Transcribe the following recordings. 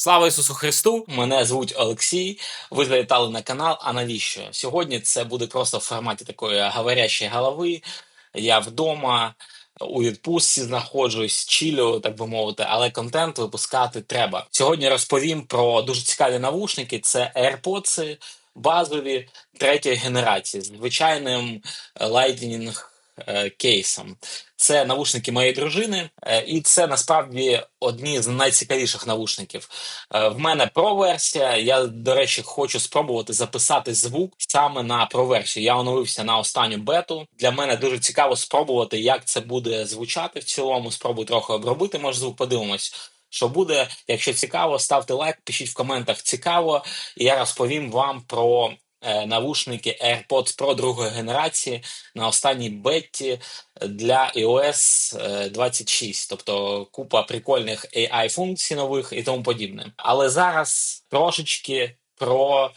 Слава Ісусу Христу! Мене звуть Олексій. Ви завітали на канал. А навіщо? Сьогодні це буде просто в форматі такої говорящої голови. Я вдома у відпустці знаходжусь, чілю, так би мовити, але контент випускати треба. Сьогодні розповім про дуже цікаві навушники. Це AirPods базові третьої генерації з звичайним Lightning кейсом. Це навушники моєї дружини, е, і це насправді одні з найцікавіших навушників. Е, В мене про-версія. Я, до речі, хочу спробувати записати звук саме на про-версію. Я оновився на останню бету. Для мене дуже цікаво спробувати, як це буде звучати в цілому. Спробую трохи обробити, може звук подивимось. Що буде, якщо цікаво, ставте лайк, пишіть в коментах цікаво, і я розповім вам про е, навушники AirPods Pro другої генерації на останній бетті для iOS е, 26, тобто купа прикольних AI функцій нових і тому подібне. Але зараз трошечки про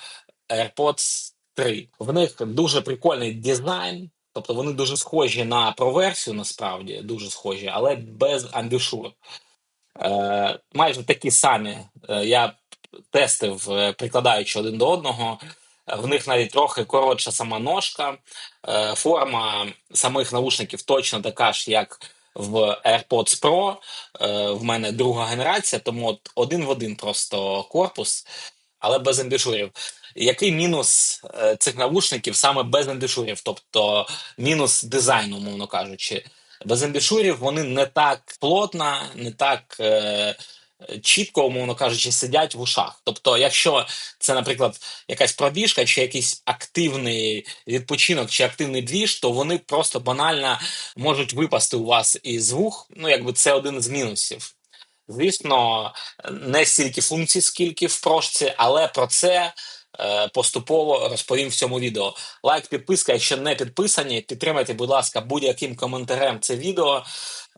AirPods 3. В них дуже прикольний дизайн. Тобто вони дуже схожі на проверсію, насправді дуже схожі, але без амбішур. Е, майже такі самі. Е, я тестив, е, прикладаючи один до одного. В них навіть трохи коротша сама ножка. Е, Форма самих наушників точно така ж, як в AirPods Pro. Е, В мене друга генерація, тому от один в один просто корпус, але без амбішурів. Який мінус е, цих навушників саме без амбішурів? Тобто мінус дизайну, умовно кажучи. Без амбішурів вони не так плотно, не так чітко, умовно кажучи, сидять в ушах. Тобто, якщо це, наприклад, якась пробіжка, чи якийсь активний відпочинок, чи активний двіж, то вони просто банально можуть випасти у вас із вух. Ну, якби це один з мінусів. Звісно, не стільки функцій, скільки в прошці, але про це поступово розповім в цьому відео. Лайк, підписка, якщо не підписані, підтримайте, будь ласка, будь-яким коментарем це відео.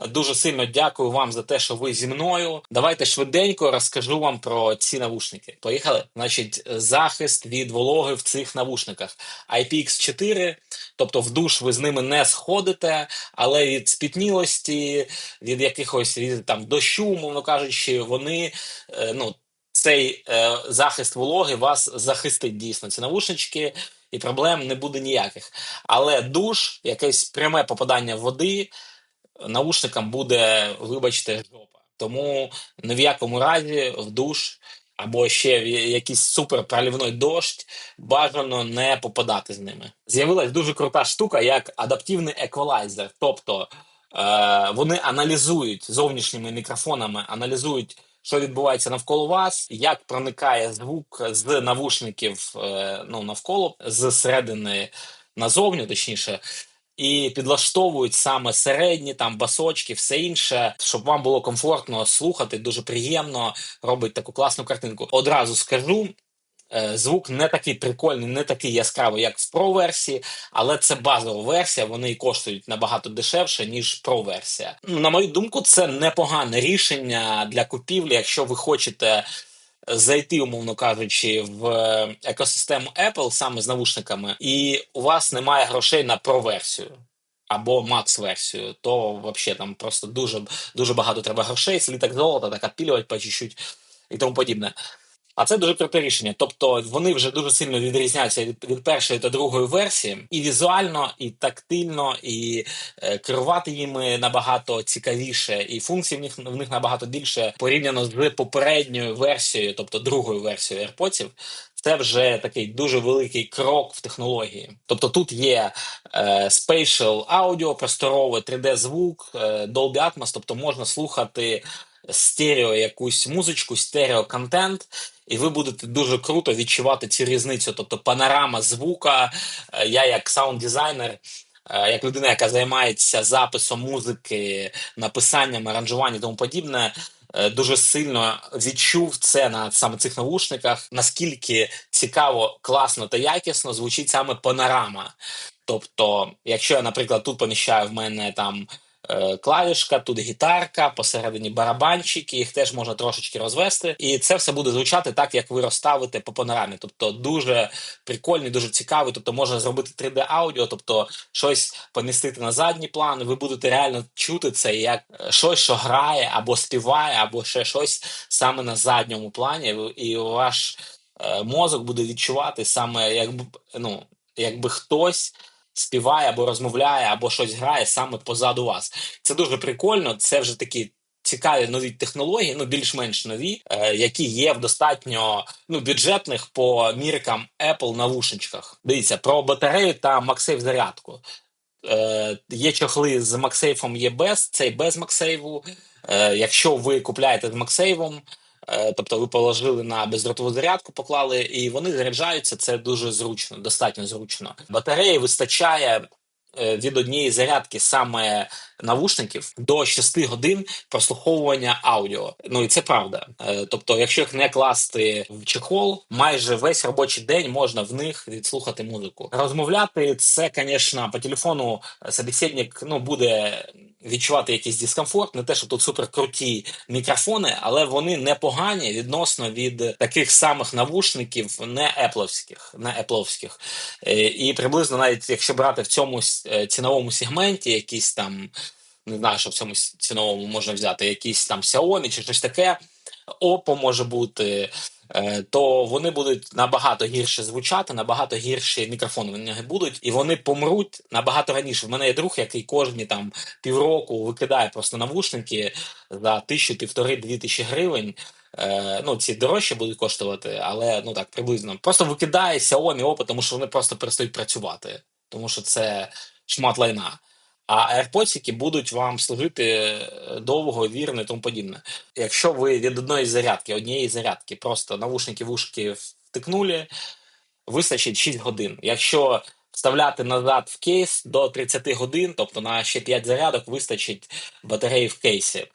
Дуже сильно дякую вам за те, що ви зі мною. Давайте швиденько розкажу вам про ці навушники. Поїхали. Значить, захист від вологи в цих навушниках. IPX4, тобто в душ ви з ними не сходите, але від спітнілості, від якихось від там дощу, мовно кажучи, вони е, ну. Цей е, захист вологи вас захистить дійсно ці навушнички, і проблем не буде ніяких. Але душ, якесь пряме попадання води, наушникам буде, вибачте, жопа. Тому ні в якому разі в душ або ще в якийсь супер пролівний дощ бажано не попадати з ними. З'явилась дуже крута штука, як адаптивний еквалайзер. Тобто е, вони аналізують зовнішніми мікрофонами, аналізують. Що відбувається навколо вас, як проникає звук з навушників е, ну, навколо, з середини назовню, точніше, і підлаштовують саме середні там басочки, все інше, щоб вам було комфортно слухати, дуже приємно робить таку класну картинку. Одразу скажу. Е, Звук не такий прикольний, не такий яскравий, як в Pro-версії, але це базова версія. Вони і коштують набагато дешевше, ніж Pro-версія. Ну, На мою думку, це непогане рішення для купівлі, якщо ви хочете зайти, умовно кажучи, в е, екосистему Apple саме з навушниками, і у вас немає грошей на Pro-версію. Або Max-версію, то взагалі там просто дуже дуже багато треба грошей, сліток золота, так відпілювати по чуть-чуть і тому подібне. А це дуже круте рішення. Тобто вони вже дуже сильно відрізняються від, першої та другої версії, і візуально, і тактильно, і е, керувати їми набагато цікавіше, і функцій в них в них набагато більше порівняно з попередньою версією, тобто другою версією AirPods. Це вже такий дуже великий крок в технології. Тобто тут є е, spatial аудіо, просторове 3D-звук, е, Dolby Atmos, тобто можна слухати стерео якусь музичку, стерео контент, і ви будете дуже круто відчувати цю різницю. Тобто панорама звука. Е, Я як саунд-дизайнер. е, Як людина, яка займається записом музики, написанням, аранжуванням і тому подібне, дуже сильно відчув це на саме цих навушниках, наскільки цікаво, класно та якісно звучить саме панорама. Тобто, якщо я, наприклад, тут поміщаю в мене там е, клавішка, тут гітарка, посередині барабанчики, їх теж можна трошечки розвести. І це все буде звучати так, як ви розставите по панорамі. Тобто дуже прикольний, дуже цікавий. Тобто можна зробити 3D аудіо, тобто щось помістити на задній план. Ви будете реально чути це як е, щось, що грає або співає, або ще щось саме на задньому плані, і ваш е, мозок буде відчувати саме, якби ну, якби хтось співає або розмовляє, або щось грає саме позаду вас. Це дуже прикольно. Це вже такі. Цікаві нові технології, ну більш-менш нові, е, які є в достатньо ну бюджетних по міркам Apple навушничках. Дивіться про батарею та MagSafe зарядку. Е, Є чохли з MagSafe, є без, цей без MagSafe. Е, Якщо ви купляєте з е, тобто ви положили на бездротову зарядку, поклали, і вони заряджаються. Це дуже зручно, достатньо зручно. Батареї вистачає е, від однієї зарядки саме навушників до 6 годин прослуховування аудіо. Ну і це правда. Е, Тобто, якщо їх не класти в чехол, майже весь робочий день можна в них відслухати музику. Розмовляти це, звісно, по телефону собеседник ну буде відчувати якийсь дискомфорт. Не те, що тут супер круті мікрофони, але вони непогані відносно від таких самих навушників, не епловських, не епловських. Е, І приблизно навіть якщо брати в цьому е, ціновому сегменті, якісь там не знаю, що в цьому ціновому можна взяти, якісь там Xiaomi чи щось таке, Oppo може бути. Е, то вони будуть набагато гірше звучати, набагато гірші мікрофони в них будуть, і вони помруть набагато раніше. В мене є друг, який кожні там півроку викидає просто навушники за тисячу, півтори, дві тисячі гривень. Е, ну, ці дорожче будуть коштувати, але ну так приблизно. Просто викидає Xiaomi, Oppo, тому що вони просто перестають працювати, тому що це шмат лайна. А AirPods будуть вам служити е, довго, вірно і тому подібне. Якщо ви від одної зарядки, однієї зарядки, просто навушники вушки втикнули, вистачить 6 годин. Якщо вставляти назад в кейс до 30 годин, тобто на ще 5 зарядок, вистачить батареї в кейсі.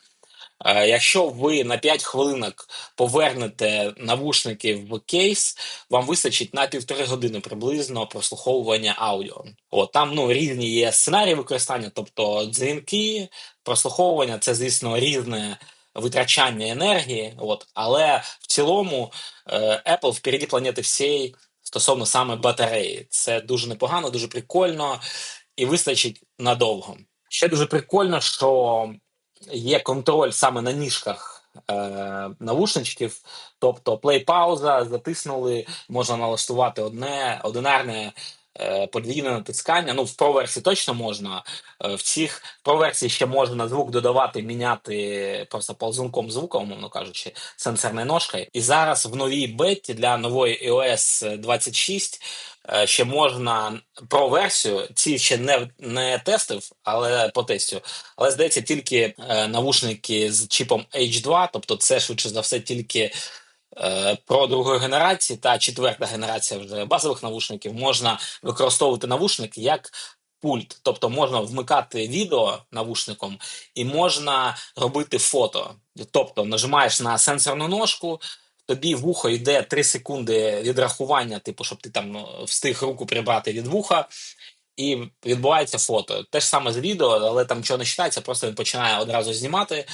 Якщо ви на 5 хвилинок повернете навушники в кейс, вам вистачить на півтори години приблизно прослуховування аудіо. От там ну різні є сценарії використання, тобто дзвінки, прослуховування це, звісно, різне витрачання енергії. От, але в цілому е, Apple впереді планети всієї стосовно саме батареї. Це дуже непогано, дуже прикольно і вистачить надовго. Ще дуже прикольно, що є контроль саме на ніжках е, навушничків, тобто плей-пауза, затиснули, можна налаштувати одне одинарне подвійне натискання. Ну, в Pro-версії точно можна. Е, в цих Pro-версії ще можна звук додавати, міняти просто ползунком звука, умовно кажучи, сенсорною ножкою. І зараз в новій беті для нової iOS 26 Е, ще можна про версію. Ці ще не не тестив, але по тестю. Але здається, тільки е, навушники з чіпом H2, тобто це швидше за все тільки е, про другої генерації та четверта генерація вже базових навушників. Можна використовувати навушник як пульт, тобто можна вмикати відео навушником і можна робити фото. Тобто нажимаєш на сенсорну ножку тобі вухо йде 3 секунди відрахування, типу, щоб ти там ну, встиг руку прибрати від вуха, і відбувається фото. Те ж саме з відео, але там нічого не читається, просто він починає одразу знімати.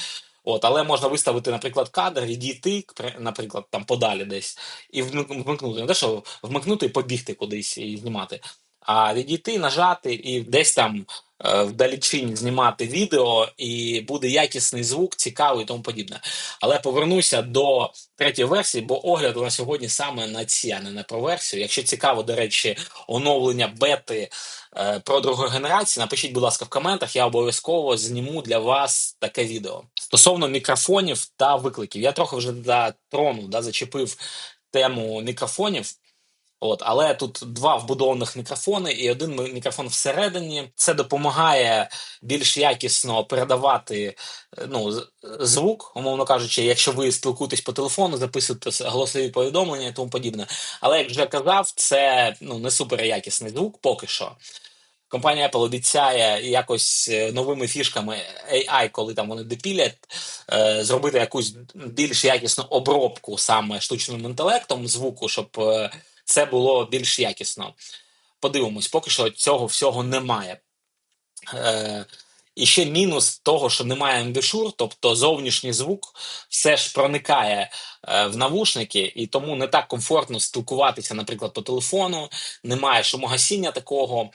От, Але можна виставити, наприклад, кадр, відійти, наприклад, там подалі десь, і вмикнути. Не те, що вмикнути і побігти кудись і знімати, а відійти, нажати і десь там Е, вдалечінь знімати відео, і буде якісний звук, цікавий і тому подібне. Але повернуся до третьої версії, бо огляд на сьогодні саме на ці, а не на про версію. Якщо цікаво, до речі, оновлення бети е, про другу генерацію, напишіть, будь ласка, в коментах, я обов'язково зніму для вас таке відео. Стосовно мікрофонів та викликів, я трохи вже за трону да, зачепив тему мікрофонів. От, але тут два вбудованих мікрофони і один мікрофон всередині. Це допомагає більш якісно передавати е, ну, звук, умовно кажучи, якщо ви спілкуєтесь по телефону, записуєте голосові повідомлення і тому подібне. Але як вже казав, це ну не супер якісний звук поки що. Компанія Apple обіцяє якось е, новими фішками AI, коли там вони депілять, е, зробити якусь більш якісну обробку саме штучним інтелектом звуку, щоб це було більш якісно. Подивимось, поки що цього всього немає. Е, І ще мінус того, що немає амбішур, тобто зовнішній звук все ж проникає е, в навушники, і тому не так комфортно спілкуватися, наприклад, по телефону, немає шумогасіння такого.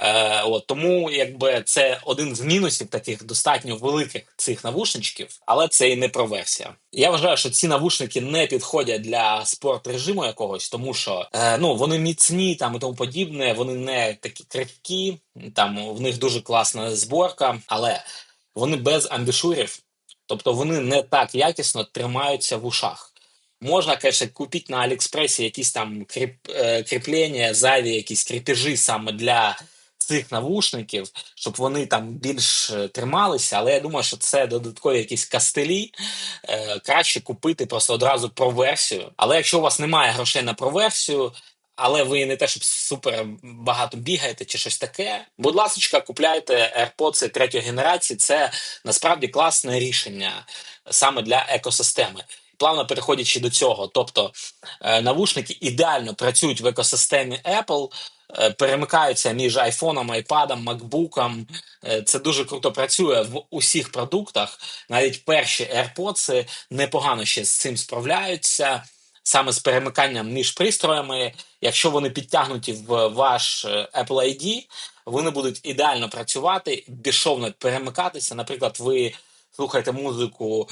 Е, от, тому якби це один з мінусів таких достатньо великих цих навушничків, але це і не про версія. Я вважаю, що ці навушники не підходять для спорт режиму якогось, тому що е, ну вони міцні там і тому подібне. Вони не такі крихкі, там в них дуже класна зборка, але вони без амбішурів, тобто вони не так якісно тримаються в ушах. Можна, конечно, купити на Аліекспресі якісь там кріп, е, кріплення, зайві якісь кріпежі саме для цих навушників, щоб вони там більш е, трималися, але я думаю, що це додаткові якісь кастелі. Е, краще купити просто одразу проверсію. Але якщо у вас немає грошей на проверсію, але ви не те, щоб супер багато бігаєте чи щось таке. Будь ласка, купляйте AirPods третьої генерації. Це насправді класне рішення саме для екосистеми. Плавно переходячи до цього, тобто е, навушники ідеально працюють в екосистемі Apple, е, перемикаються між айфоном, айпадом, макбуком. Е, Це дуже круто працює в усіх продуктах. Навіть перші AirPods непогано ще з цим справляються, саме з перемиканням між пристроями. Якщо вони підтягнуті в ваш Apple ID, вони будуть ідеально працювати, безшовно перемикатися. Наприклад, ви слухаєте музику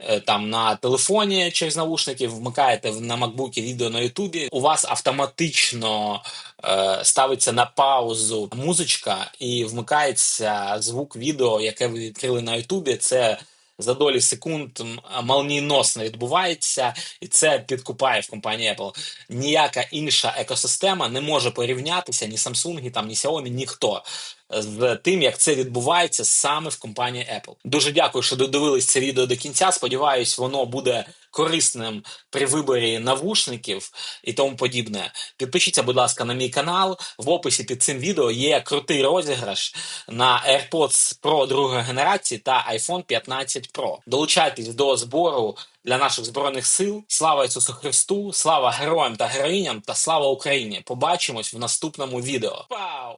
е, там на телефоні через наушники, вмикаєте на макбукі відео на Ютубі. У вас автоматично е, ставиться на паузу музичка і вмикається звук відео, яке ви відкрили на Ютубі. Це за долі секунд молнієносно відбувається, і це підкупає в компанії Apple. Ніяка інша екосистема не може порівнятися ні Samsung, там, ні Xiaomi, ніхто з тим, як це відбувається саме в компанії Apple. Дуже дякую, що додивились це відео до кінця. Сподіваюсь, воно буде корисним при виборі навушників і тому подібне. Підпишіться, будь ласка, на мій канал. В описі під цим відео є крутий розіграш на AirPods Pro другої генерації та iPhone 15 Pro. Долучайтесь до збору для наших збройних сил. Слава Ісусу Христу! Слава героям та героїням та слава Україні! Побачимось в наступному відео. Па!